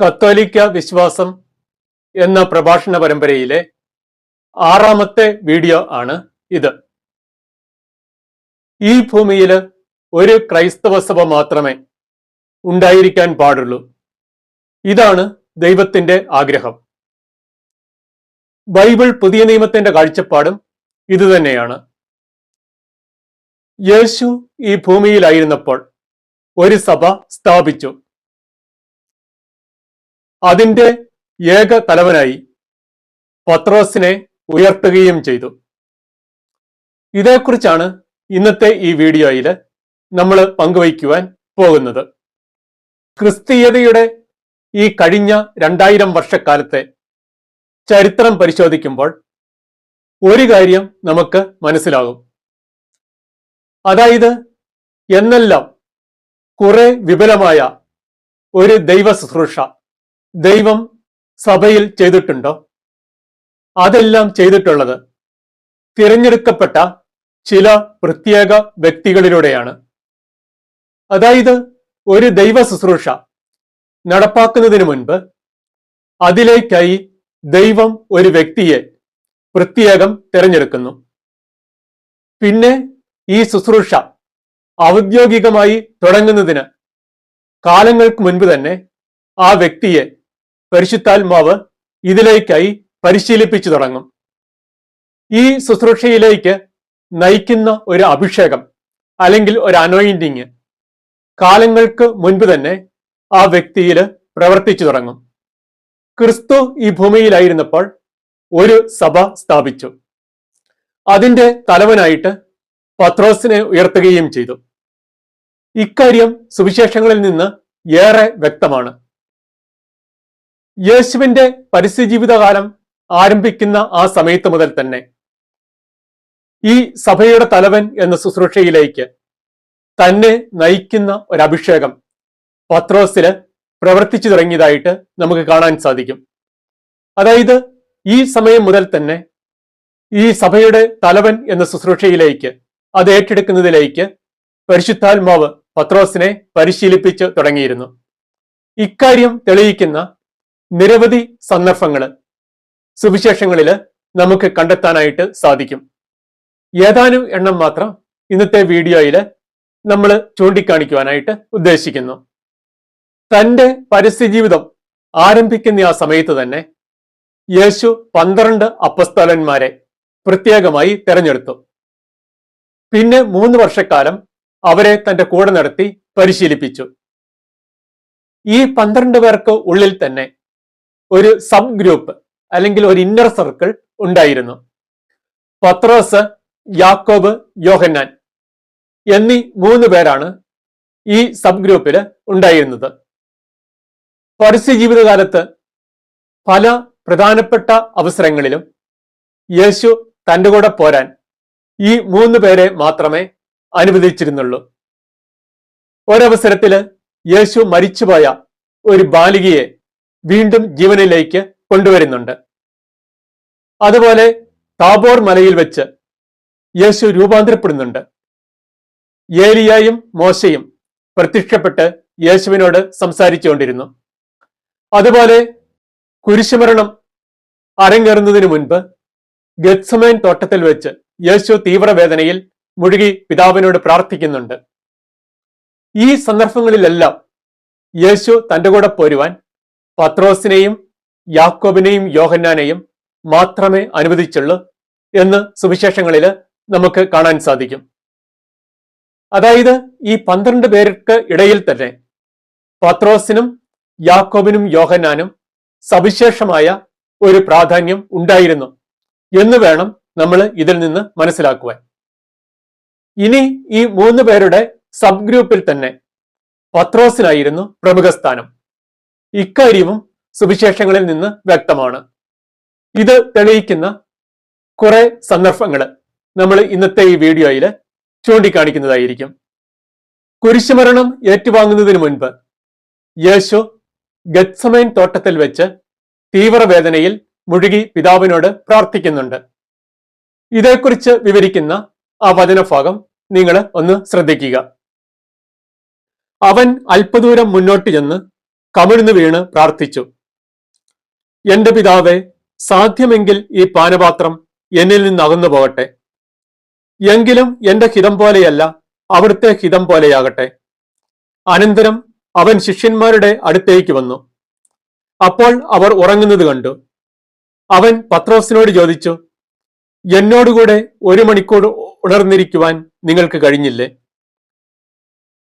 കത്തോലിക്ക വിശ്വാസം എന്ന പ്രഭാഷണ പരമ്പരയിലെ ആറാമത്തെ വീഡിയോ ആണ് ഇത്. ഈ ഭൂമിയിൽ ഒരു ക്രൈസ്തവ സഭ മാത്രമേ ഉണ്ടായിരിക്കാൻ പാടുള്ളൂ. ഇതാണ് ദൈവത്തിന്റെ ആഗ്രഹം. ബൈബിൾ പുതിയ നിയമത്തിന്റെ കാഴ്ചപ്പാടും ഇതുതന്നെയാണ് യേശു ഈ ഭൂമിയിലായിരുന്നപ്പോൾ ഒരു സഭ സ്ഥാപിച്ചു. അതിന്റെ ഏക തലവനായി പത്രോസിനെ ഉയർത്തുകയും ചെയ്തു. ഇതേക്കുറിച്ചാണ് ഇന്നത്തെ ഈ വീഡിയോയിൽ നമ്മൾ പങ്കുവയ്ക്കുവാൻ പോകുന്നത്. ക്രിസ്തീയതയുടെ ഈ കഴിഞ്ഞ രണ്ടായിരം വർഷക്കാലത്തെ ചരിത്രം പരിശോധിക്കുമ്പോൾ ഒരു കാര്യം നമുക്ക് മനസ്സിലാകും. അതായത് എന്നെല്ലാം കുറെ വിപുലമായ ഒരു ദൈവ ശുശ്രൂഷ ദൈവം സഭയിൽ ചെയ്തിട്ടുണ്ടോ? അതെല്ലാം ചെയ്തിട്ടുള്ളത് തിരഞ്ഞെടുക്കപ്പെട്ട ചില പ്രത്യേക വ്യക്തികളിലൂടെയാണ്. അതായത് ഒരു ദൈവ ശുശ്രൂഷ നടപ്പാക്കുന്നതിന് മുൻപ് അതിലേക്കായി ദൈവം ഒരു വ്യക്തിയെ പ്രത്യേകം തിരഞ്ഞെടുക്കുന്നു. പിന്നെ ഈ ശുശ്രൂഷ ഔദ്യോഗികമായി തുടങ്ങുന്നതിന് കാലങ്ങൾക്ക് മുൻപ് തന്നെ ആ വ്യക്തിയെ പരിശുദ്ധാത്മാവ് ഇതിലേക്കായി പരിശീലിപ്പിച്ചു തുടങ്ങും. ഈ ശുശ്രൂഷയിലേക്ക് നയിക്കുന്ന ഒരു അഭിഷേകം അല്ലെങ്കിൽ ഒരു അനോയിന്റിങ് കാലങ്ങൾക്ക് മുൻപ് തന്നെ ആ വ്യക്തിയിൽ പ്രവർത്തിച്ചു തുടങ്ങും. ക്രിസ്തു ഈ ഭൂമിയിലായിരുന്നപ്പോൾ ഒരു സഭ സ്ഥാപിച്ചു. അതിന്റെ തലവനായിട്ട് പത്രോസിനെ ഉയർത്തുകയും ചെയ്തു. ഇക്കാര്യം സുവിശേഷങ്ങളിൽ നിന്ന് ഏറെ വ്യക്തമാണ്. യേശുവിന്റെ പരസ്യജീവിതകാലം ആരംഭിക്കുന്ന ആ സമയത്ത് മുതൽ തന്നെ ഈ സഭയുടെ തലവൻ എന്ന ശുശ്രൂഷയിലേക്ക് തന്നെ നയിക്കുന്ന ഒരു അഭിഷേകം പത്രോസിൽ പ്രവർത്തിച്ചു തുടങ്ങിയതായിട്ട് നമുക്ക് കാണാൻ സാധിക്കും. അതായത് ഈ സമയം മുതൽ തന്നെ ഈ സഭയുടെ തലവൻ എന്ന ശുശ്രൂഷയിലേക്ക് അത് ഏറ്റെടുക്കുന്നതിലേക്ക് പരിശുദ്ധാത്മാവ് പത്രോസിനെ പരിശീലിപ്പിച്ചു തുടങ്ങിയിരുന്നു. ഇക്കാര്യം തെളിയിക്കുന്ന നിരവധി സന്ദർഭങ്ങൾ സുവിശേഷങ്ങളിൽ നമുക്ക് കണ്ടെത്താനായിട്ട് സാധിക്കും. ഏതാനും എണ്ണം മാത്രം ഇന്നത്തെ വീഡിയോയിൽ നമ്മൾ ചൂണ്ടിക്കാണിക്കുവാനായിട്ട് ഉദ്ദേശിക്കുന്നു. തന്റെ പരസ്യജീവിതം ആരംഭിക്കുന്ന ആ സമയത്ത് തന്നെ യേശു പന്ത്രണ്ട് അപ്പസ്തലന്മാരെ പ്രത്യേകമായി തെരഞ്ഞെടുത്തു. പിന്നെ മൂന്ന് വർഷക്കാലം അവരെ തന്റെ കൂടെ നടത്തി പരിശീലിപ്പിച്ചു. ഈ പന്ത്രണ്ട് പേർക്ക് ഉള്ളിൽ തന്നെ ഒരു സബ് ഗ്രൂപ്പ് അല്ലെങ്കിൽ ഒരു ഇന്നർ സർക്കിൾ ഉണ്ടായിരുന്നു. പത്രോസ് യാക്കോബ് യോഹന്നാൻ എന്നീ മൂന്ന് പേരാണ് ഈ സബ് ഗ്രൂപ്പിൽ ഉണ്ടായിരുന്നത്. പരസ്യ ജീവിതകാലത്ത് പല പ്രധാനപ്പെട്ട അവസരങ്ങളിലും യേശു തന്റെ കൂടെ പോരാൻ ഈ മൂന്ന് പേരെ മാത്രമേ അനുവദിച്ചിരുന്നുള്ളൂ. ഒരവസരത്തിൽ യേശു മരിച്ചുപോയ ഒരു ബാലികയെ വീണ്ടും ജീവനിലേക്ക് കൊണ്ടുവരുന്നുണ്ട്. അതുപോലെ താബോർ മലയിൽ വെച്ച് യേശു രൂപാന്തരപ്പെടുന്നുണ്ട്. ഏലിയായും മോശയും പ്രത്യക്ഷപ്പെട്ട് യേശുവിനോട് സംസാരിച്ചുകൊണ്ടിരുന്നു. അതുപോലെ കുരിശുമരണം അരങ്ങേറുന്നതിന് മുൻപ് ഗത്സമേൻ തോട്ടത്തിൽ വെച്ച് യേശു തീവ്രവേദനയിൽ മുഴുകി പിതാവിനോട് പ്രാർത്ഥിക്കുന്നുണ്ട്. ഈ സന്ദർഭങ്ങളിലെല്ലാം യേശു തന്റെ കൂടെ പോരുവാൻ പത്രോസിനെയും യാക്കോബിനെയും യോഹന്നാനെയും മാത്രമേ അനുവദിച്ചുള്ളൂ എന്ന് സുവിശേഷങ്ങളിൽ നമുക്ക് കാണാൻ സാധിക്കും. അതായത് ഈ പന്ത്രണ്ട് പേർക്ക് ഇടയിൽ തന്നെ പത്രോസിനും യാക്കോബിനും യോഹന്നാനും സവിശേഷമായ ഒരു പ്രാധാന്യം ഉണ്ടായിരുന്നു എന്ന് വേണം നമ്മൾ ഇതിൽ നിന്ന് മനസ്സിലാക്കുവാൻ. ഇനി ഈ മൂന്ന് പേരുടെ സബ് ഗ്രൂപ്പിൽ തന്നെ പത്രോസിനായിരുന്നു പ്രമുഖ സ്ഥാനം. ഇക്കാര്യവും സുവിശേഷങ്ങളിൽ നിന്ന് വ്യക്തമാണ്. ഇത് തെളിയിക്കുന്ന കുറെ സന്ദർഭങ്ങൾ നമ്മൾ ഇന്നത്തെ ഈ വീഡിയോയിൽ ചൂണ്ടിക്കാണിക്കുന്നതായിരിക്കും. കുരിശുമരണം ഏറ്റുവാങ്ങുന്നതിന് മുൻപ് യേശു ഗത്സമൈൻ തോട്ടത്തിൽ വെച്ച് തീവ്രവേദനയിൽ മുഴുകി പിതാവിനോട് പ്രാർത്ഥിക്കുന്നുണ്ട്. ഇതേക്കുറിച്ച് വിവരിക്കുന്ന ആ വചനഭാഗം നിങ്ങൾ ഒന്ന് ശ്രദ്ധിക്കുക. അവൻ അല്പദൂരം മുന്നോട്ട് ചെന്ന് കമിഴ്ന്നു വീണ് പ്രാർത്ഥിച്ചു. എന്റെ പിതാവെ സാധ്യമെങ്കിൽ ഈ പാനപാത്രം എന്നിൽ നിന്ന് അകന്നു പോകട്ടെ. എങ്കിലും എന്റെ ഹിതം പോലെയല്ല അവിടുത്തെ ഹിതം പോലെയാകട്ടെ. അനന്തരം അവൻ ശിഷ്യന്മാരുടെ അടുത്തേക്ക് വന്നു. അപ്പോൾ അവർ ഉറങ്ങുന്നത് കണ്ടു. അവൻ പത്രോസിനോട് ചോദിച്ചു എന്നോടുകൂടെ ഒരു മണിക്കൂർ ഉണർന്നിരിക്കുവാൻ നിങ്ങൾക്ക് കഴിഞ്ഞില്ലേ?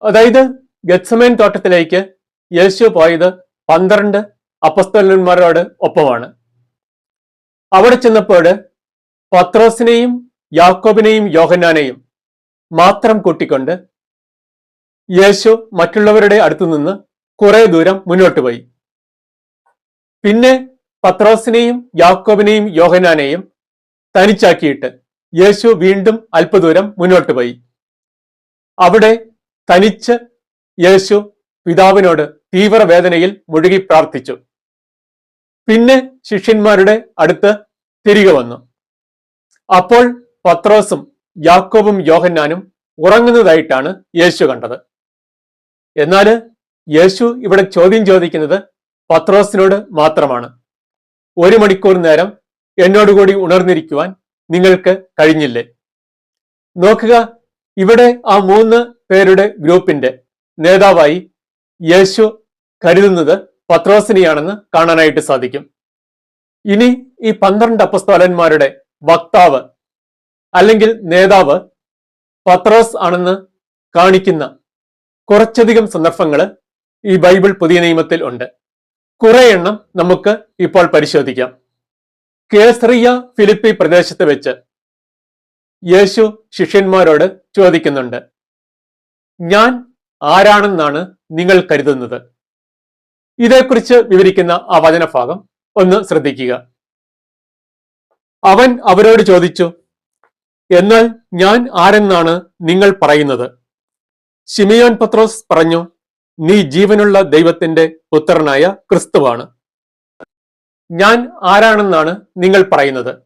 അതായത് ഗത്സമേൻ തോട്ടത്തിലേക്ക് യേശു പോയത് പന്ത്രണ്ട് അപ്പസ്തലന്മാരോട് ഒപ്പമാണ്. അവിടെ ചെന്നപ്പോൾ പത്രോസിനെയും യാക്കോബിനെയും യോഹന്നാനെയും മാത്രം കൂട്ടിക്കൊണ്ട് യേശു മറ്റുള്ളവരുടെ അടുത്തു നിന്ന് കുറെ ദൂരം മുന്നോട്ട് പോയി. പിന്നെ പത്രോസിനെയും യാക്കോബിനെയും യോഹനാനെയും തനിച്ചാക്കിയിട്ട് യേശു വീണ്ടും അല്പദൂരം മുന്നോട്ട് പോയി. അവിടെ തനിച്ച് യേശു പിതാവിനോട് തീവ്രവേദനയിൽ മുഴുകി പ്രാർത്ഥിച്ചു. പിന്നെ ശിഷ്യന്മാരുടെ അടുത്ത് തിരികെ വന്നു. അപ്പോൾ പത്രോസും യാക്കോബും യോഹന്നാനും ഉറങ്ങുന്നതായിട്ടാണ് യേശു കണ്ടത്. എന്നാൽ യേശു ഇവിടെ ചോദ്യം ചോദിക്കുന്നത് പത്രോസിനോട് മാത്രമാണ്. ഒരു മണിക്കൂർ നേരം എന്നോടുകൂടി ഉണർന്നിരിക്കുവാൻ നിങ്ങൾക്ക് കഴിഞ്ഞില്ലേ? നോക്കുക ഇവിടെ ആ മൂന്ന് പേരുടെ ഗ്രൂപ്പിന്റെ നേതാവായി യേശു കരുതുന്നത് പത്രോസിനെയാണെന്ന് കാണാനായിട്ട് സാധിക്കും. ഇനി ഈ പന്ത്രണ്ട് അപ്പസ്തോലന്മാരുടെ വക്താവ് അല്ലെങ്കിൽ നേതാവ് പത്രോസ് ആണെന്ന് കാണിക്കുന്ന കുറച്ചധികം സന്ദർഭങ്ങൾ ഈ ബൈബിൾ പുതിയ നിയമത്തിൽ ഉണ്ട്. കുറെ എണ്ണം നമുക്ക് ഇപ്പോൾ പരിശോധിക്കാം. കേസറിയ ഫിലിപ്പി പ്രദേശത്ത് വെച്ച് യേശു ശിഷ്യന്മാരോട് ചോദിക്കുന്നുണ്ട് ഞാൻ ആരാണെന്നാണ് നിങ്ങൾ കരുതുന്നത്? ഇതേക്കുറിച്ച് വിവരിക്കുന്ന ആ വചനഭാഗം ഒന്ന് ശ്രദ്ധിക്കുക. അവൻ അവരോട് ചോദിച്ചു എന്നാൽ ഞാൻ ആരെന്നാണ് നിങ്ങൾ പറയുന്നത്? ഷിമിയോൻ പത്രോസ് പറഞ്ഞു നീ ജീവനുള്ള ദൈവത്തിന്റെ പുത്രനായ ക്രിസ്തുവാണ്. ഞാൻ ആരാണെന്നാണ് നിങ്ങൾ പറയുന്നത്?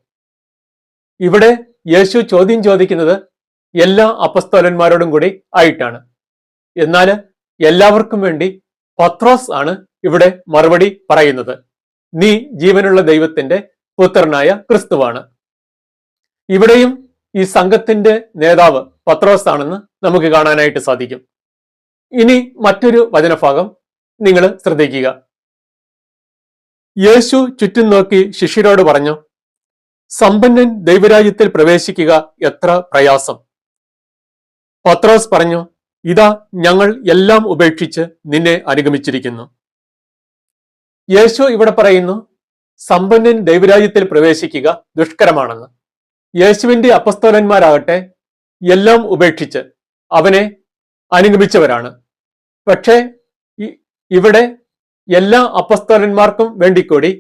ഇവിടെ യേശു ചോദ്യം ചോദിക്കുന്നത് എല്ലാ അപസ്തോലന്മാരോടും കൂടി ആയിട്ടാണ്. എന്നാൽ എല്ലാവർക്കും വേണ്ടി പത്രോസ് ആണ് ഇവിടെ മറുപടി പറയുന്നത്. നീ ജീവനുള്ള ദൈവത്തിന്റെ പുത്രനായ ക്രിസ്തുവാണ്. ഇവിടെയും ഈ സംഘത്തിന്റെ നേതാവ് പത്രോസ് ആണെന്ന് നമുക്ക് കാണാനായിട്ട് സാധിക്കും. ഇനി മറ്റൊരു വചനഭാഗം നിങ്ങൾ ശ്രദ്ധിക്കുക. യേശു ചുറ്റും നോക്കി ശിഷ്യരോട് പറഞ്ഞു സമ്പന്നൻ ദൈവരാജ്യത്തിൽ പ്രവേശിക്കുക എത്ര പ്രയാസം. പത്രോസ് പറഞ്ഞു ഇതാ ഞങ്ങൾ എല്ലാം ഉപേക്ഷിച്ച് നിന്നെ അനുഗമിച്ചിരിക്കുന്നു. യേശു ഇവിടെ പറയുന്നു സമ്പന്നൻ ദൈവരാജ്യത്തിൽ പ്രവേശിക്കുക ദുഷ്കരമാണെന്ന്. യേശുവിന്റെ അപ്പസ്തോലന്മാരാകട്ടെ എല്ലാം ഉപേക്ഷിച്ച് അവനെ അനുഗമിച്ചവരാണ്. പക്ഷേ ഇവിടെ എല്ലാ അപ്പസ്തോലന്മാർക്കും വേണ്ടിക്കൂടി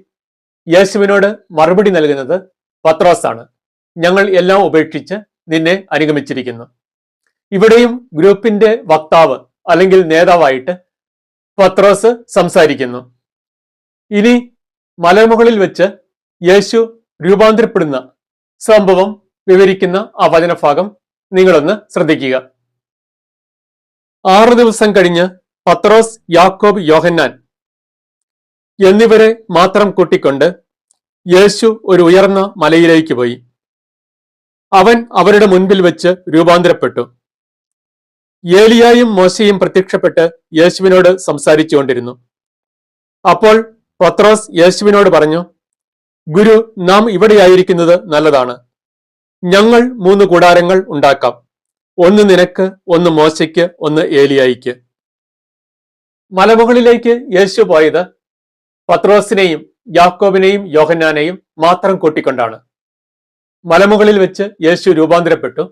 യേശുവിനോട് മറുപടി നൽകുന്നത് പത്രോസാണ്. ഞങ്ങൾ എല്ലാം ഉപേക്ഷിച്ച് നിന്നെ അനുഗമിച്ചിരിക്കുന്നു. ഇവിടെയും ഗ്രൂപ്പിന്റെ വക്താവ് അല്ലെങ്കിൽ നേതാവായിട്ട് പത്രോസ് സംസാരിക്കുന്നു. ഇനി മലമുകളിൽ വെച്ച് യേശു രൂപാന്തരപ്പെടുന്ന സംഭവം വിവരിക്കുന്ന ആ വചനഭാഗം നിങ്ങളൊന്ന് ശ്രദ്ധിക്കുക. ആറു ദിവസം കഴിഞ്ഞ് പത്രോസ് യാക്കോബ് യോഹന്നാൻ എന്നിവരെ മാത്രം കൂട്ടിക്കൊണ്ട് യേശു ഒരു ഉയർന്ന മലയിലേക്ക് പോയി. അവൻ അവരുടെ മുൻപിൽ വെച്ച് രൂപാന്തരപ്പെട്ടു. ഏലിയായും മോശയും പ്രത്യക്ഷപ്പെട്ട് യേശുവിനോട് സംസാരിച്ചുകൊണ്ടിരുന്നു. അപ്പോൾ പത്രോസ് യേശുവിനോട് പറഞ്ഞു ഗുരു നാം ഇവിടെയായിരിക്കുന്നത് നല്ലതാണ്. ഞങ്ങൾ മൂന്ന് കൂടാരങ്ങൾ ഉണ്ടാക്കാം. ഒന്ന് നിനക്ക് ഒന്ന് മോശയ്ക്ക് ഒന്ന് ഏലിയായിക്ക്. മലമുകളിലേക്ക് യേശു പോയത് പത്രോസിനെയും യാക്കോബിനെയും യോഹന്നാനെയും മാത്രം കൂട്ടിക്കൊണ്ടാണ്. മലമുകളിൽ വെച്ച് യേശു രൂപാന്തരപ്പെട്ടു.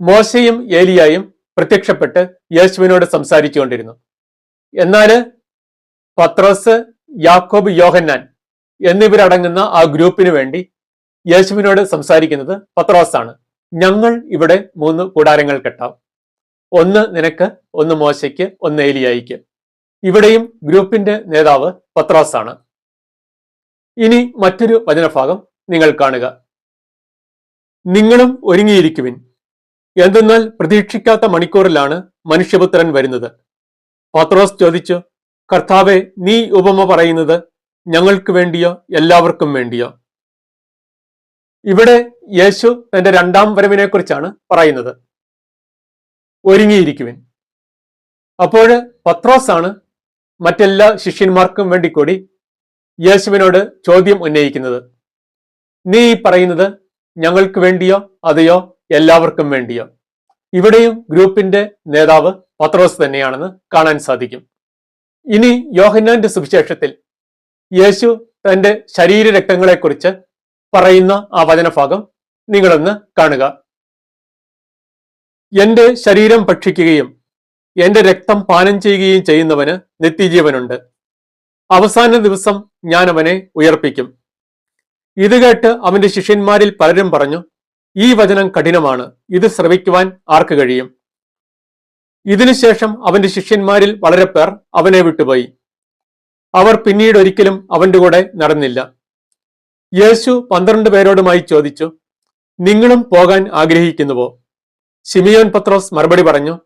മോശയും ഏലിയായും പ്രത്യക്ഷപ്പെട്ട് യേശുവിനോട് സംസാരിച്ചുകൊണ്ടിരുന്നു. എന്നാൽ പത്രോസ് യാക്കോബ് യോഹന്നാൻ എന്നിവരടങ്ങുന്ന ആ ഗ്രൂപ്പിന് വേണ്ടി യേശുവിനോട് സംസാരിക്കുന്നത് പത്രോസാണ്. ഞങ്ങൾ ഇവിടെ മൂന്ന് കൂടാരങ്ങൾ കെട്ടാം. ഒന്ന് നിനക്ക് ഒന്ന് മോശയ്ക്ക് ഒന്ന് ഏലിയായിക്ക് ഇവിടെയും ഗ്രൂപ്പിന്റെ നേതാവ് പത്രോസാണ്. ഇനി മറ്റൊരു വചനഭാഗം നിങ്ങൾ കാണുക. നിങ്ങളും ഒരുങ്ങിയിരിക്കുവിൻ. എന്തെന്നാൽ പ്രതീക്ഷിക്കാത്ത മണിക്കൂറിലാണ് മനുഷ്യപുത്രൻ വരുന്നത്. പത്രോസ് ചോദിച്ചു കർത്താവെ നീ ഉപമ പറയുന്നത് ഞങ്ങൾക്ക് വേണ്ടിയോ എല്ലാവർക്കും വേണ്ടിയോ? ഇവിടെ യേശു തന്റെ രണ്ടാം വരവിനെ കുറിച്ചാണ് പറയുന്നത്. ഒരുങ്ങിയിരിക്കുവിൻ. അപ്പോൾ പത്രോസാണ് മറ്റെല്ലാ ശിഷ്യന്മാർക്കും വേണ്ടി കൂടി യേശുവിനോട് ചോദ്യം ഉന്നയിക്കുന്നത്. നീ പറയുന്നത് ഞങ്ങൾക്ക് വേണ്ടിയോ അതെയോ എല്ലാവർക്കും വേണ്ടിയോ? ഇവിടെയും ഗ്രൂപ്പിന്റെ നേതാവ് പത്രോസ് തന്നെയാണെന്ന് കാണാൻ സാധിക്കും. ഇനി യോഹന്നാന്റെ സുവിശേഷത്തിൽ യേശു തന്റെ ശരീര രക്തങ്ങളെക്കുറിച്ച് പറയുന്ന ആ വചനഭാഗം നിങ്ങളൊന്ന് കാണുക. എന്റെ ശരീരം ഭക്ഷിക്കുകയും എന്റെ രക്തം പാനം ചെയ്യുകയും ചെയ്യുന്നവന് നിത്യജീവനുണ്ട്. അവസാന ദിവസം ഞാൻ അവനെ ഉയർപ്പിക്കും ഇത് കേട്ട് അവന്റെ ശിഷ്യന്മാരിൽ പലരും പറഞ്ഞു ഈ വചനം കഠിനമാണ്. ഇത് ശ്രവിക്കുവാൻ ആർക്ക് കഴിയും? ഇതിനുശേഷം അവന്റെ ശിഷ്യന്മാരിൽ വളരെ പേർ അവനെ വിട്ടുപോയി. അവർ പിന്നീട് ഒരിക്കലും അവന്റെ കൂടെ നടന്നില്ല. യേശു പന്ത്രണ്ട് പേരോടുമായി ചോദിച്ചു നിങ്ങളും പോകാൻ ആഗ്രഹിക്കുന്നുവോ? ശിമിയോൻ പത്രോസ് മറുപടി പറഞ്ഞു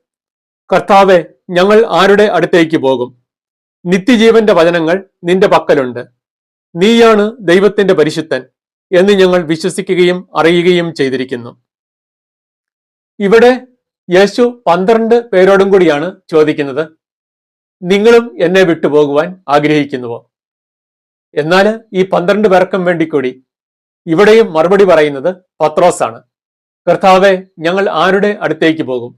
കർത്താവെ ഞങ്ങൾ ആരുടെ അടുത്തേക്ക് പോകും? നിത്യജീവന്റെ വചനങ്ങൾ നിന്റെ പക്കലുണ്ട്. നീയാണ് ദൈവത്തിന്റെ പരിശുദ്ധൻ. എന്ന് ഞങ്ങൾ വിശ്വസിക്കുകയും അറിയുകയും ചെയ്തിരിക്കുന്നു. ഇവിടെ യേശു പന്ത്രണ്ട് പേരോടും കൂടിയാണ് ചോദിക്കുന്നത് നിങ്ങളും എന്നെ വിട്ടുപോകുവാൻ ആഗ്രഹിക്കുന്നുവോ? എന്നാൽ ഈ പന്ത്രണ്ട് പേർക്കും വേണ്ടി കൂടി ഇവിടെയും മറുപടി പറയുന്നത് പത്രോസാണ്. കർത്താവെ ഞങ്ങൾ ആരുടെ അടുത്തേക്ക് പോകും?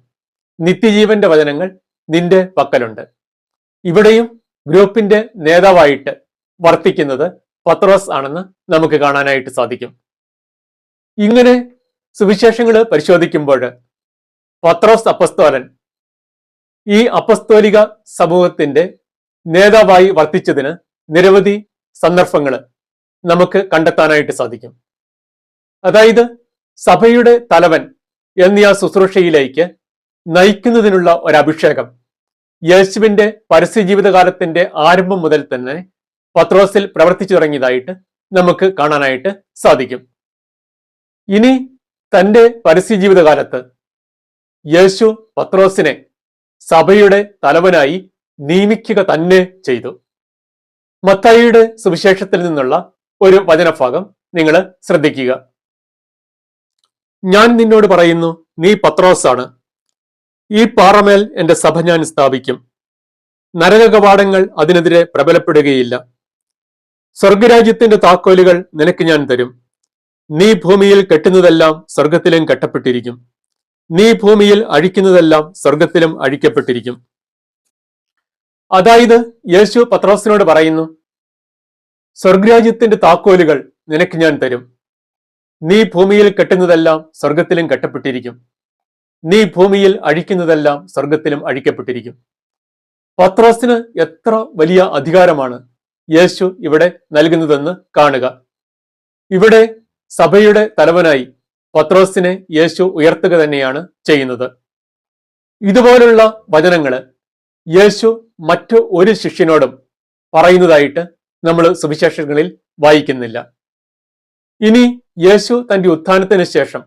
നിത്യജീവന്റെ വചനങ്ങൾ നിന്റെ പക്കലുണ്ട്. ഇവിടെയും ഗ്രൂപ്പിന്റെ നേതാവായിട്ട് വർത്തിക്കുന്നത് പത്രോസ് ആണെന്ന് നമുക്ക് കാണാനായിട്ട് സാധിക്കും. ഇങ്ങനെ സുവിശേഷങ്ങൾ പരിശോധിക്കുമ്പോൾ പത്രോസ് അപ്പസ്തോലൻ ഈ അപ്പസ്തോലിക സമൂഹത്തിന്റെ നേതാവായി വർത്തിച്ചതിന് നിരവധി സന്ദർഭങ്ങൾ നമുക്ക് കണ്ടെത്താനായിട്ട് സാധിക്കും. അതായത് സഭയുടെ തലവൻ എന്നീ ആ ശുശ്രൂഷയിലേക്ക് നയിക്കുന്നതിനുള്ള ഒരു അഭിഷേകം യേശുവിന്റെ പരസ്യ ജീവിതകാലത്തിന്റെ ആരംഭം മുതൽ തന്നെ പത്രോസിൽ പ്രവർത്തിച്ചു തുടങ്ങിയതായിട്ട് നമുക്ക് കാണാനായിട്ട് സാധിക്കും. ഇനി തന്റെ പരസ്യ ജീവിതകാലത്ത് യേശു പത്രോസിനെ സഭയുടെ തലവനായി നിയമിക്കുക തന്നെ ചെയ്തു. മത്തായിയുടെ സുവിശേഷത്തിൽ നിന്നുള്ള ഒരു വചനഭാഗം നിങ്ങൾ ശ്രദ്ധിക്കുക. ഞാൻ നിന്നോട് പറയുന്നു നീ പത്രോസാണ്. ഈ പാറമേൽ എന്റെ സഭ ഞാൻ സ്ഥാപിക്കും. നരകകവാടങ്ങൾ അതിനെതിരെ പ്രബലപ്പെടുകയില്ല. സ്വർഗരാജ്യത്തിന്റെ താക്കോലുകൾ നിനക്ക് ഞാൻ തരും. നീ ഭൂമിയിൽ കെട്ടുന്നതെല്ലാം സ്വർഗത്തിലും കെട്ടപ്പെട്ടിരിക്കും. നീ ഭൂമിയിൽ അഴിക്കുന്നതെല്ലാം സ്വർഗത്തിലും അഴിക്കപ്പെട്ടിരിക്കും. അതായത് യേശു പത്രോസിനോട് പറയുന്നു സ്വർഗരാജ്യത്തിന്റെ താക്കോലുകൾ നിനക്ക് ഞാൻ തരും. നീ ഭൂമിയിൽ കെട്ടുന്നതെല്ലാം സ്വർഗത്തിലും കെട്ടപ്പെട്ടിരിക്കും. നീ ഭൂമിയിൽ അഴിക്കുന്നതെല്ലാം സ്വർഗത്തിലും അഴിക്കപ്പെട്ടിരിക്കും. പത്രോസിന് എത്ര വലിയ അധികാരമാണ്. യേശു ഇവിടെ നൽകുന്നതെന്ന് കാണുക. ഇവിടെ സഭയുടെ തലവനായി പത്രോസിനെ യേശു ഉയർത്തുക തന്നെയാണ് ചെയ്യുന്നത്. ഇതുപോലുള്ള വചനങ്ങൾ യേശു മറ്റു ഒരു ശിഷ്യനോടും പറയുന്നതായിട്ട് നമ്മൾ സുവിശേഷങ്ങളിൽ വായിക്കുന്നില്ല. ഇനി യേശു തന്റെ ഉത്ഥാനത്തിന് ശേഷം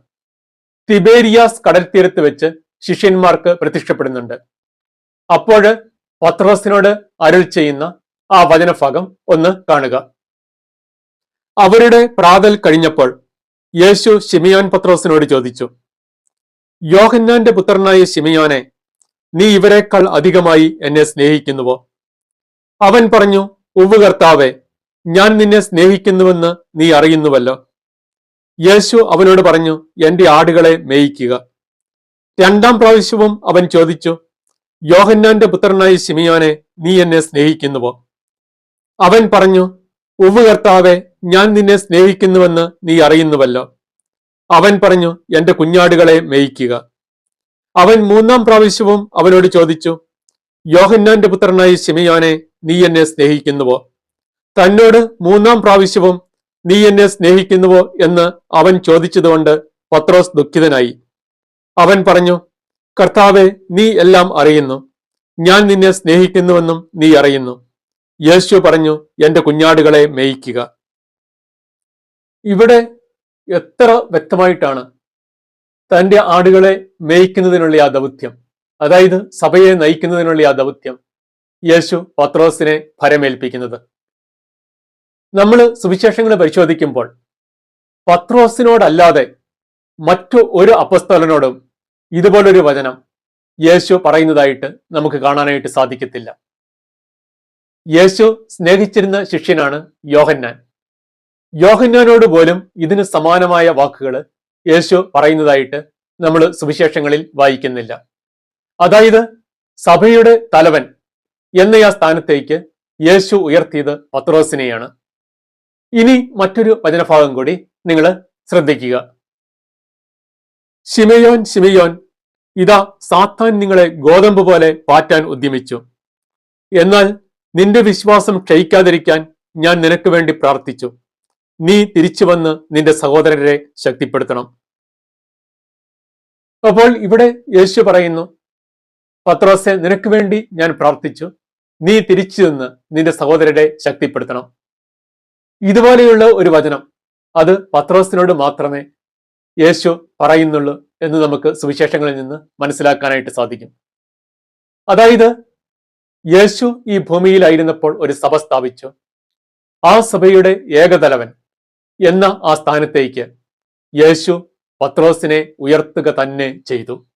തിബേരിയാസ് കടൽത്തീരത്ത് വെച്ച് ശിഷ്യന്മാർക്ക് പ്രത്യക്ഷപ്പെടുന്നുണ്ട്. അപ്പോഴ് പത്രോസിനോട് അരുൾ ചെയ്യുന്ന ആ വചനഭാഗം ഒന്ന് കാണുക. അവരുടെ പ്രാതൽ കഴിഞ്ഞപ്പോൾ യേശു ഷിമിയോൻ പത്രോസിനോട് ചോദിച്ചു യോഹന്നാന്റെ പുത്രനായ ഷിമിയോനെ നീ ഇവരെക്കാൾ അധികമായി എന്നെ സ്നേഹിക്കുന്നുവോ? അവൻ പറഞ്ഞു ഉവ്വ് കർത്താവെ ഞാൻ നിന്നെ സ്നേഹിക്കുന്നുവെന്ന് നീ അറിയുന്നുവല്ലോ. യേശു അവനോട് പറഞ്ഞു എന്റെ ആടുകളെ മേയിക്കുക. രണ്ടാം പ്രാവശ്യവും അവൻ ചോദിച്ചു യോഹന്നാന്റെ പുത്രനായ ഷിമിയോനെ നീ എന്നെ സ്നേഹിക്കുന്നുവോ? അവൻ പറഞ്ഞു ഉവ് കർത്താവെ ഞാൻ നിന്നെ സ്നേഹിക്കുന്നുവെന്ന് നീ അറിയുന്നുവല്ലോ. അവൻ പറഞ്ഞു എന്റെ കുഞ്ഞാടുകളെ മേയിക്കുക. അവൻ മൂന്നാം പ്രാവശ്യവും അവനോട് ചോദിച്ചു യോഹന്നാന്റെ പുത്രനായ ശിമയോനെ നീ എന്നെ സ്നേഹിക്കുന്നുവോ? തന്നോട് മൂന്നാം പ്രാവശ്യവും നീ എന്നെ സ്നേഹിക്കുന്നുവോ? എന്ന് അവൻ ചോദിച്ചതുകൊണ്ട് പത്രോസ് ദുഃഖിതനായി. അവൻ പറഞ്ഞു കർത്താവെ നീ എല്ലാം അറിയുന്നു. ഞാൻ നിന്നെ സ്നേഹിക്കുന്നുവെന്നും നീ അറിയുന്നു. യേശു പറഞ്ഞു എന്റെ കുഞ്ഞാടുകളെ മേയിക്കുക. ഇവിടെ എത്ര വ്യക്തമായിട്ടാണ് തന്റെ ആടുകളെ മേയിക്കുന്നതിനുള്ള ആ ദൗത്യം അതായത് സഭയെ നയിക്കുന്നതിനുള്ള ആ ദൗത്യം യേശു പത്രോസിനെ ഭരമേൽപ്പിക്കുന്നത്. നമ്മൾ സുവിശേഷങ്ങൾ പരിശോധിക്കുമ്പോൾ പത്രോസിനോടല്ലാതെ മറ്റു ഒരു അപ്പസ്തോലനോടും ഇതുപോലൊരു വചനം യേശു പറയുന്നതായിട്ട് നമുക്ക് കാണാനായിട്ട് സാധിക്കത്തില്ല. യേശു സ്നേഹിച്ചിരുന്ന ശിഷ്യനാണ് യോഹന്നാൻ. യോഹന്നാനോട് പോലും ഇതിന് സമാനമായ വാക്കുകൾ യേശു പറയുന്നതായിട്ട് നമ്മൾ സുവിശേഷങ്ങളിൽ വായിക്കുന്നില്ല. അതായത് സഭയുടെ തലവൻ എന്ന ആ സ്ഥാനത്തേക്ക് യേശു ഉയർത്തിയത് പത്രോസിനെയാണ്. ഇനി മറ്റൊരു വചനഭാഗം കൂടി നിങ്ങൾ ശ്രദ്ധിക്കുക. ശിമയോൻ ശിമയോൻ ഇതാ സാത്താൻ നിങ്ങളെ ഗോതമ്പ് പോലെ പാറ്റാൻ ഉദ്യമിച്ചു. എന്നാൽ നിന്റെ വിശ്വാസം ക്ഷയിക്കാതിരിക്കാൻ ഞാൻ നിനക്ക് വേണ്ടി പ്രാർത്ഥിച്ചു. നീ തിരിച്ചു വന്ന് നിന്റെ സഹോദരരെ ശക്തിപ്പെടുത്തണം. അപ്പോൾ ഇവിടെ യേശു പറയുന്നു പത്രോസെ നിനക്ക് വേണ്ടി ഞാൻ പ്രാർത്ഥിച്ചു. നീ തിരിച്ചു നിന്ന് നിന്റെ സഹോദരരെ ശക്തിപ്പെടുത്തണം. ഇതുപോലെയുള്ള ഒരു വചനം അത് പത്രോസിനോട് മാത്രമേ യേശു പറയുന്നുള്ളൂ എന്ന് നമുക്ക് സുവിശേഷങ്ങളിൽ നിന്ന് മനസ്സിലാക്കാനായിട്ട് സാധിക്കും. അതായത് യേശു ഈ ഭൂമിയിലായിരുന്നപ്പോൾ ഒരു സഭ സ്ഥാപിച്ചു. ആ സഭയുടെ ഏകതലവൻ എന്ന ആ സ്ഥാനത്തേക്ക് യേശു പത്രോസിനെ ഉയർത്തുക തന്നെ ചെയ്തു.